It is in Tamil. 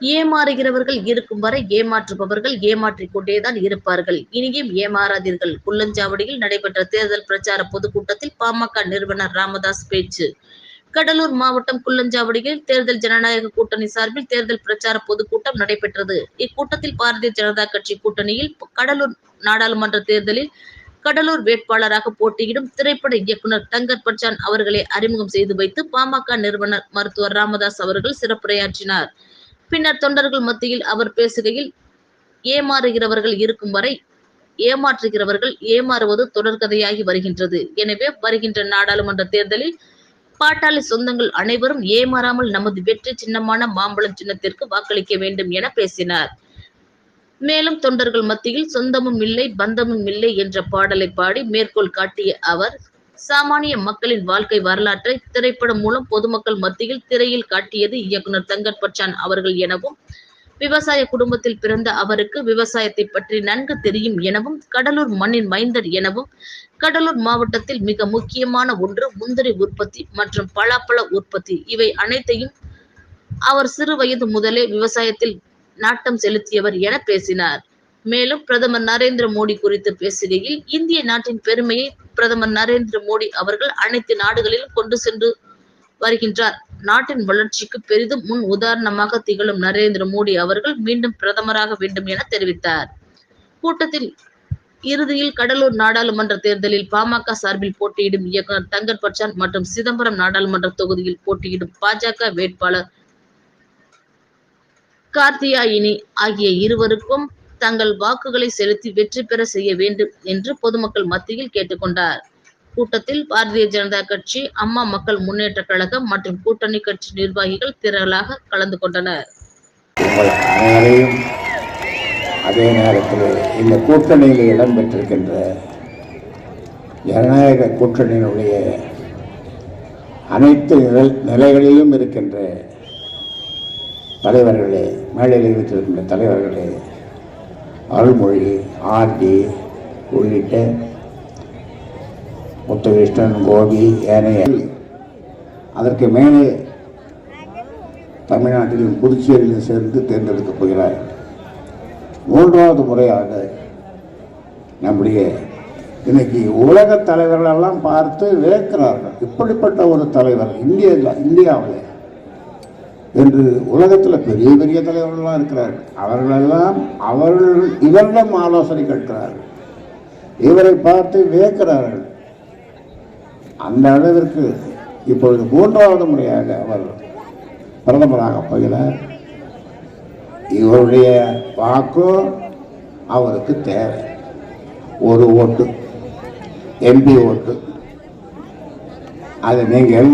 ஏமாறுகிறவர்கள் இருக்கும் வரை ஏமாற்றுபவர்கள் ஏமாற்றிக் கொண்டேதான் இருப்பார்கள். இனியும் ஏமாறாதீர்கள். குள்ளஞ்சாவடியில் நடைபெற்ற தேர்தல் பிரச்சார பொதுக்கூட்டத்தில் பாமக நிறுவனர் ராமதாஸ் பேச்சு. கடலூர் மாவட்டம் குள்ளஞ்சாவடியில் தேர்தல் ஜனநாயக கூட்டணி சார்பில் தேர்தல் பிரச்சார பொதுக்கூட்டம் நடைபெற்றது. இக்கூட்டத்தில் பாரதிய ஜனதா கட்சி கூட்டணியில் கடலூர் நாடாளுமன்ற தேர்தலில் கடலூர் வேட்பாளராக போட்டியிடும் திரைப்பட இயக்குனர் தங்கர் பச்சான் அவர்களை அறிமுகம் செய்து வைத்து பாமக நிறுவனர் மருத்துவர் ராமதாஸ் அவர்கள் சிறப்புரையாற்றினார். பின்னர் தொண்டர்கள் மத்தியில் அவர் பேசுகையில் ஏமாறுகிறவர்கள் இருக்கும் வரை ஏமாற்றுகிறவர்கள் ஏமாறுவது தொடர்கதையாகி வருகின்றது. எனவே வருகின்ற நாடாளுமன்ற தேர்தலில் பாட்டாளி சொந்தங்கள் அனைவரும் ஏமாறாமல் நமது வெற்றி சின்னமான மாம்பழம் சின்னத்திற்கு வாக்களிக்க வேண்டும் என பேசினார். மேலும் தொண்டர்கள் மத்தியில் சொந்தமும் இல்லை பந்தமும் இல்லை என்ற பாடலை பாடி மேற்கோள் காட்டிய அவர் சாமானிய மக்களின் வாழ்க்கை வரலாற்றை திரைப்படம் மூலம் பொதுமக்கள் மத்தியில் திரையில் காட்டியது இயக்குனர் தங்கர் பச்சான் அவர்கள் எனவும் விவசாய குடும்பத்தில் பிறந்த அவருக்கு விவசாயத்தை பற்றி நன்கு தெரியும் எனவும் கடலூர் மண்ணின் மைந்தர் எனவும் கடலூர் மாவட்டத்தில் மிக முக்கியமான ஒன்று முந்திரி உற்பத்தி மற்றும் பலாப்பழ உற்பத்தி. இவை அனைத்தையும் அவர் சிறு வயது முதலே விவசாயத்தில் நாட்டம் செலுத்தியவர் என பேசினார். மேலும் பிரதமர் நரேந்திர மோடி குறித்து பேசுகையில் இந்திய நாட்டின் பெருமையை பிரதமர் நரேந்திர மோடி அவர்கள் அனைத்து நாடுகளிலும் கொண்டு சென்று வருகின்றார். நாட்டின் வளர்ச்சிக்கு பெரிதும் முன் உதாரணமாக திகழும் நரேந்திர மோடி அவர்கள் மீண்டும் பிரதமராக வேண்டும் என தெரிவித்தார். கூட்டத்தில் இறுதியில் கடலூர் நாடாளுமன்ற தேர்தலில் பாமக சார்பில் போட்டியிடும் இயக்குநர் தங்கர் பச்சான் மற்றும் சிதம்பரம் நாடாளுமன்ற தொகுதியில் போட்டியிடும் பாஜக வேட்பாளர் கார்த்தியாயினி ஆகிய இருவருக்கும் தங்கள் வாக்குகளை செலுத்தி வெற்றி பெற செய்ய வேண்டும் என்று பொதுமக்கள் மத்தியில் கேட்டுக்கொண்டார். கூட்டத்தில் பாரதிய ஜனதா கட்சி அம்மா மக்கள் முன்னேற்ற கழகம் மற்றும் கூட்டணி கட்சி நிர்வாகிகள் திரளாக கலந்து கொண்டனர். அதே நேரத்தில் இந்த கூட்டணியில் இடம்பெற்றிருக்கின்ற ஜனநாயக கூட்டணியினுடைய அனைத்து நிலை நிலைகளிலும் இருக்கின்ற தலைவர்களே மேடையில் இருக்கின்ற தலைவர்களே அருள்மொழி ஆர்டி உள்ளிட்ட முத்துகிருஷ்ணன் கோபி ஏனைய அதற்கு மேலே தமிழ்நாட்டிலும் புதுச்சேரியிலும் சேர்ந்து தேர்ந்தெடுக்கப் போகிறார். மூன்றாவது முறையாக நம்முடைய இன்னைக்கு உலக தலைவர்களெல்லாம் பார்த்து வியக்கிறார்கள் இப்படிப்பட்ட ஒரு தலைவர் இந்திய இந்தியாவில். என்று உலகத்தில் பெரிய பெரிய தலைவர்கள்லாம் இருக்கிறார்கள் அவர்களெல்லாம் அவர்கள் இவரிடம் ஆலோசனை கேட்கிறார்கள். இவரை பார்த்து வியக்கிறார்கள். அந்த அளவிற்கு இப்பொழுது மூன்றாவது முறையாக அவர் பிரதமராக போகிறார். இவருடைய வாக்கும் அவருக்கு தேவை. ஒரு ஓட்டு எம்பி ஓட்டு. அதை நீங்கள்